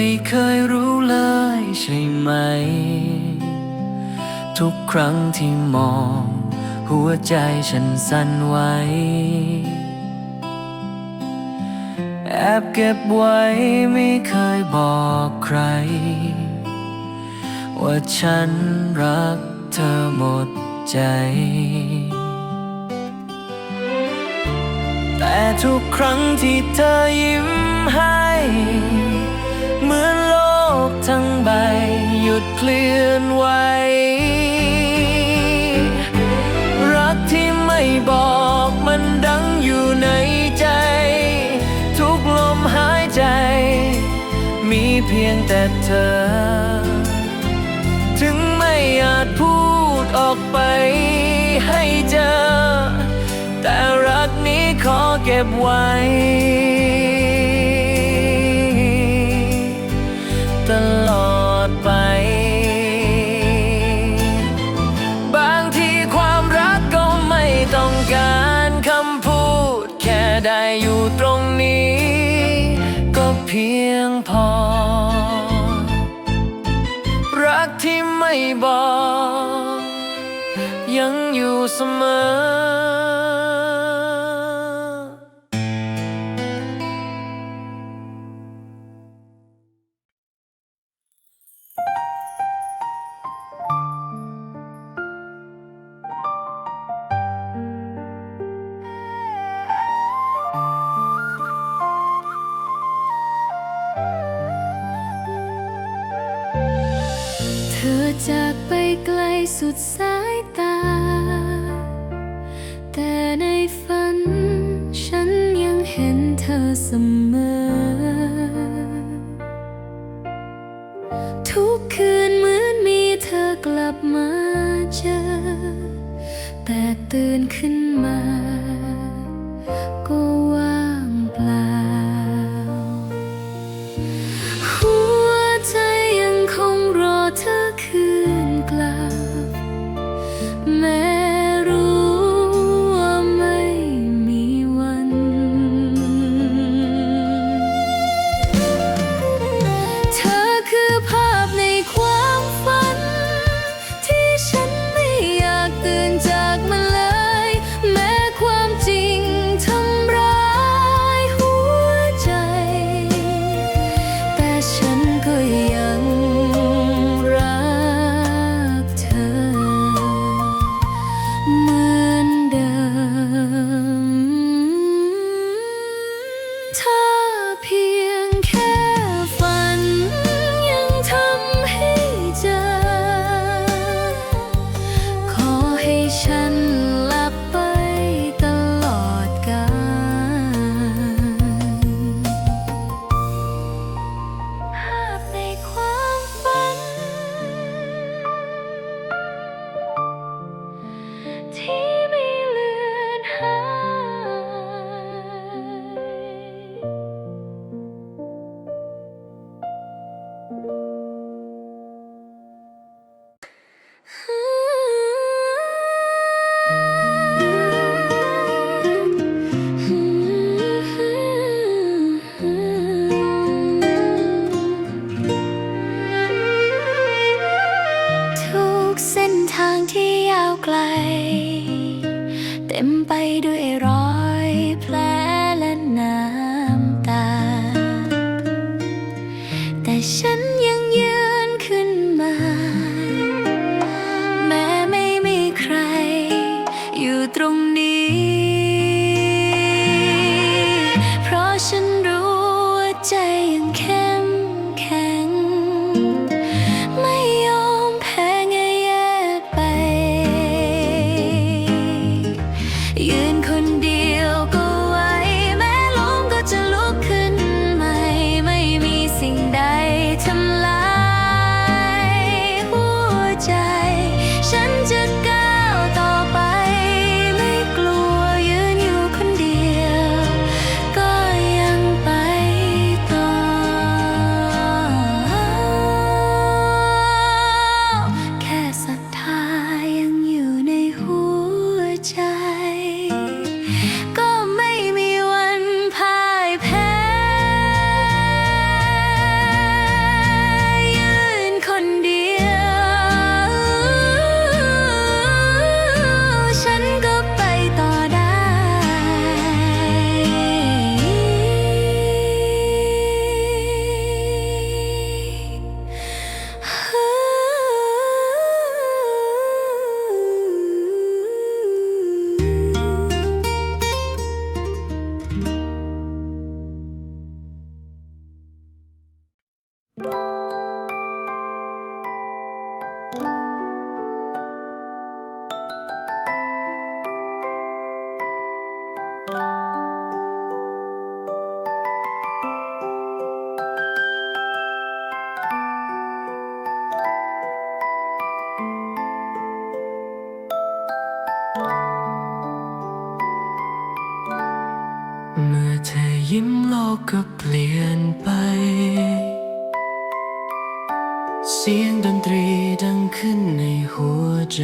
ไม่เคยรู้เลยใช่ไหม ทุกครั้งที่มอง หัวใจฉันสั่นไหวแอบเก็บไว้ไม่เคยบอกใคร ว่าฉันรักเธอหมดใจ แต่ทุกครั้งที่เธอยิ้มให้ เหมือนโลกทั้งใบ หยุดเคลื่อนไหว รักที่ไม่บอกมันดังอยู่ในใจ ทุกลมหายใจ มีเพียงแต่เธอ ถึงไม่อาจพูดออกไปให้เจอ แต่รักนี้ขอเก็บไว้ สายตา แต่ในฝันฉันยังเห็นเธอเสมอ ทุกคืนเหมือนมีเธอกลับมาเจอ แต่ตื่นขึ้นมา ไปด้วยรอยแผล ยิ้มโลกก็เปลี่ยนไป เสียงดนตรีดังขึ้นในหัวใจ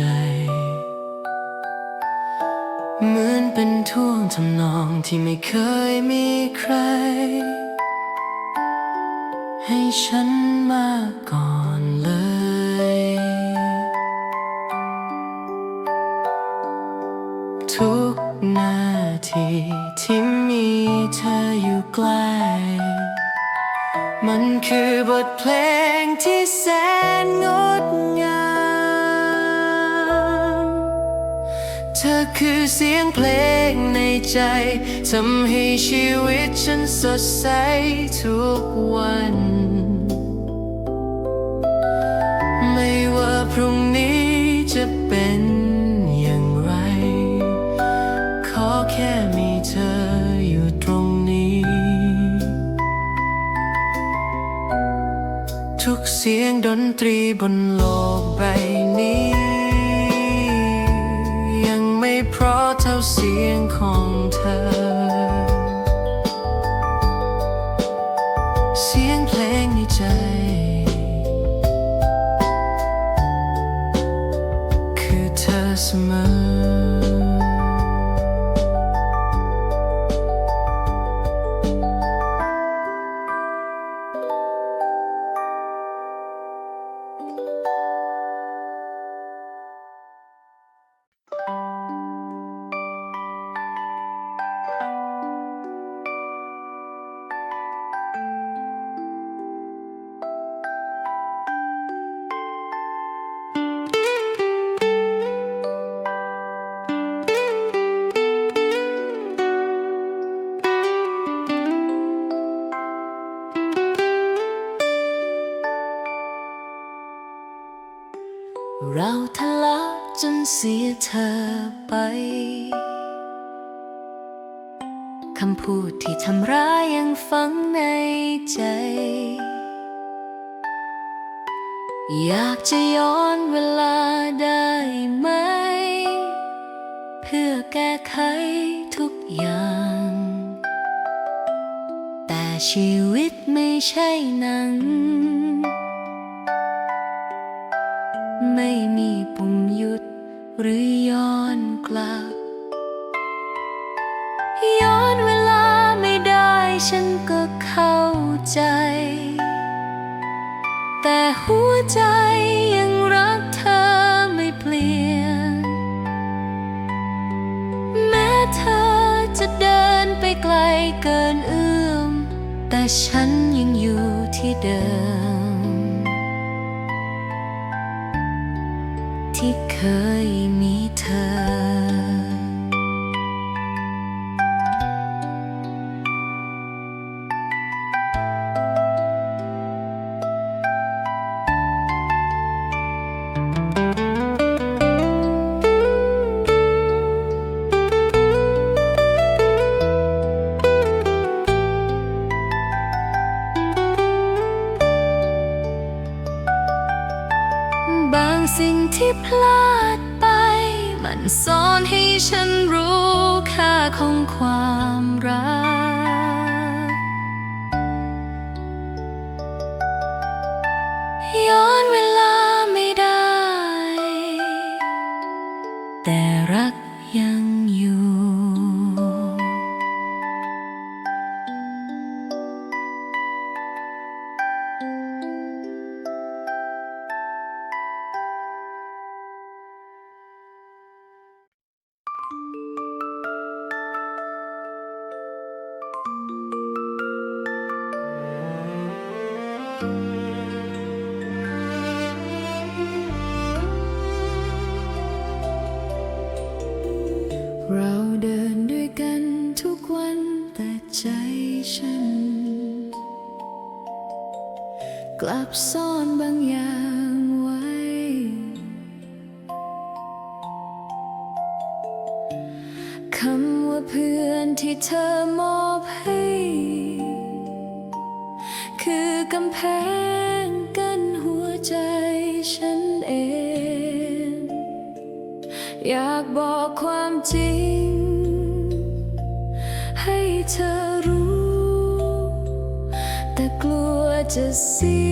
เหมือนเป็นท่วงทำนองที่ไม่เคยมีใคร ให้ฉันมาก่อนเลยทุกนา ทีที่มีเธออยู่ใกล้มันคือบทเพลงที่แสนงดงาม เธอคือเสียงเพลงในใจทำให้ชีวิตฉันสดใสทุกวัน ทุกเสียงดนตรีบนโลกใบนี้ ยังไม่เพราะเท่าเสียงของเธอ เสียเธอไป คำพูดที่ทำร้ายยังฝังในใจ อยากจะย้อนเวลาได้ไหม เพื่อแก้ไขทุกอย่าง แต่ชีวิตไม่ใช่หนัง เธอจะเดินไปไกลเกินเอื้อม แต่ฉันยังอยู่ที่เดิม สิ่งที่พลาดไป มันสอนให้ฉันรู้ค่าของความรัก กำแพงกั้นหัวใจฉันเอง อยากบอกความจริง ให้เธอรู้ แต่กลัวจะเสีย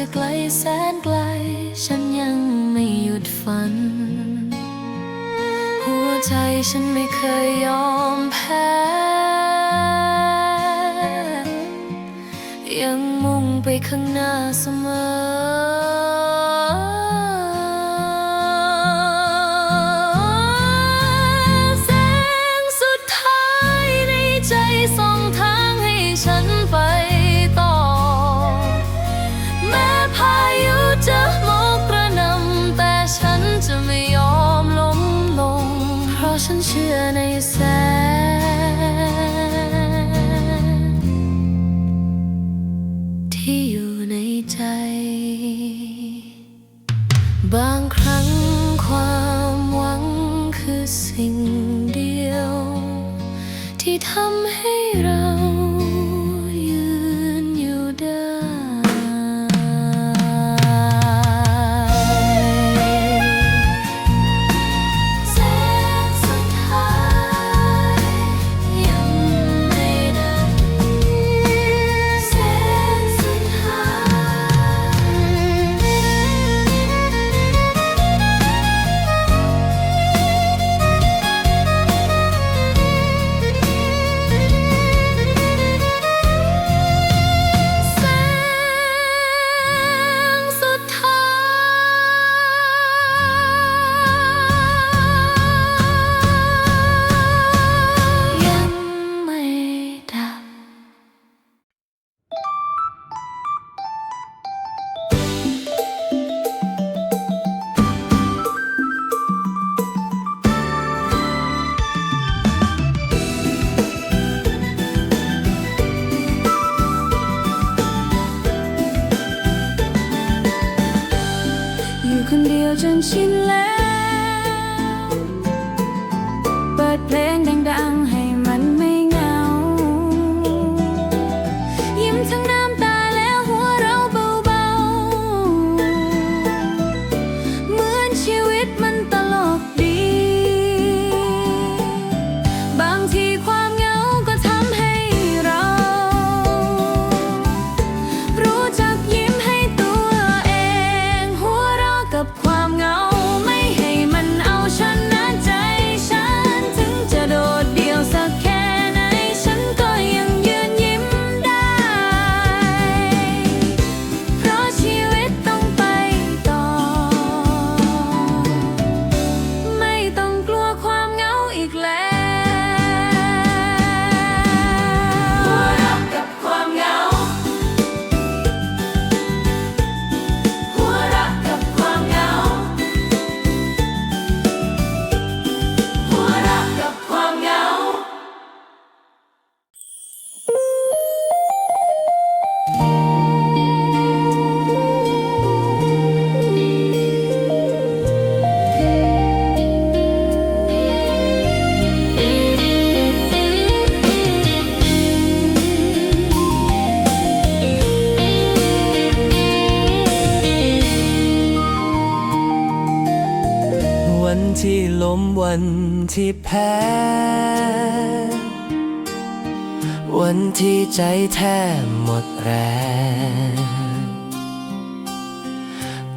จะไกลแสนไกล ฉันยังไม่หยุดฝัน หัวใจฉันไม่เคยยอมแพ้ ยังมุ่งไปข้างหน้าเสมอ 醒来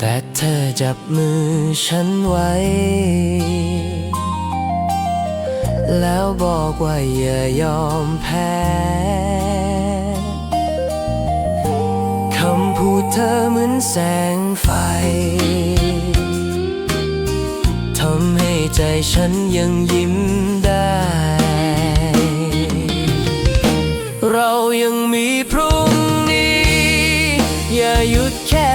แต่เธอจับมือฉันไว้ แล้วบอกว่าอย่ายอมแพ้คำพูดเธอเหมือนแสงไฟทำให้ใจฉันยังยิ้มได้ เรายังมีพรุ่ง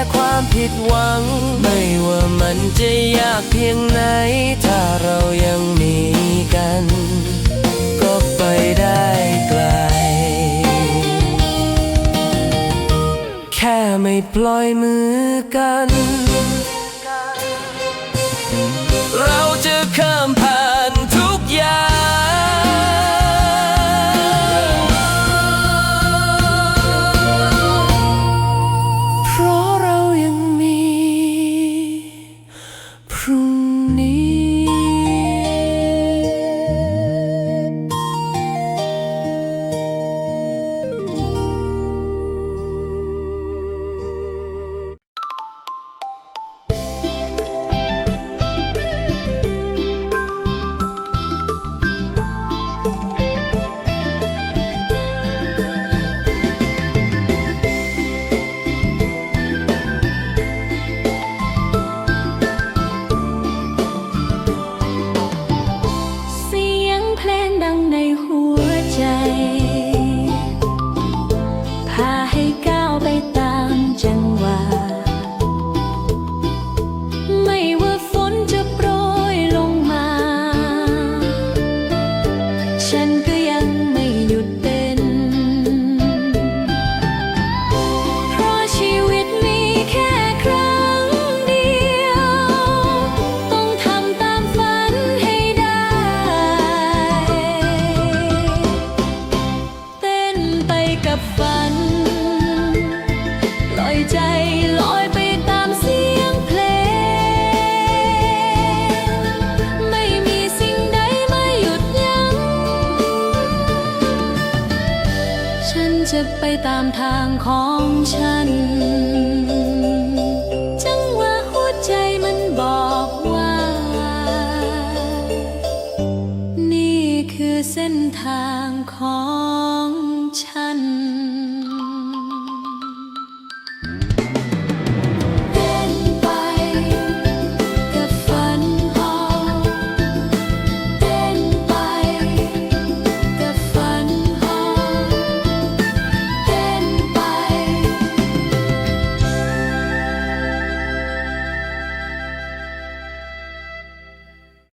ค่ความผิดหวัง ไม่ว่ามันจะยากเพียงไหน ถ้าเรายังมีกัน ก็ไปได้ไกล แค่ไม่ปล่อยมือ ข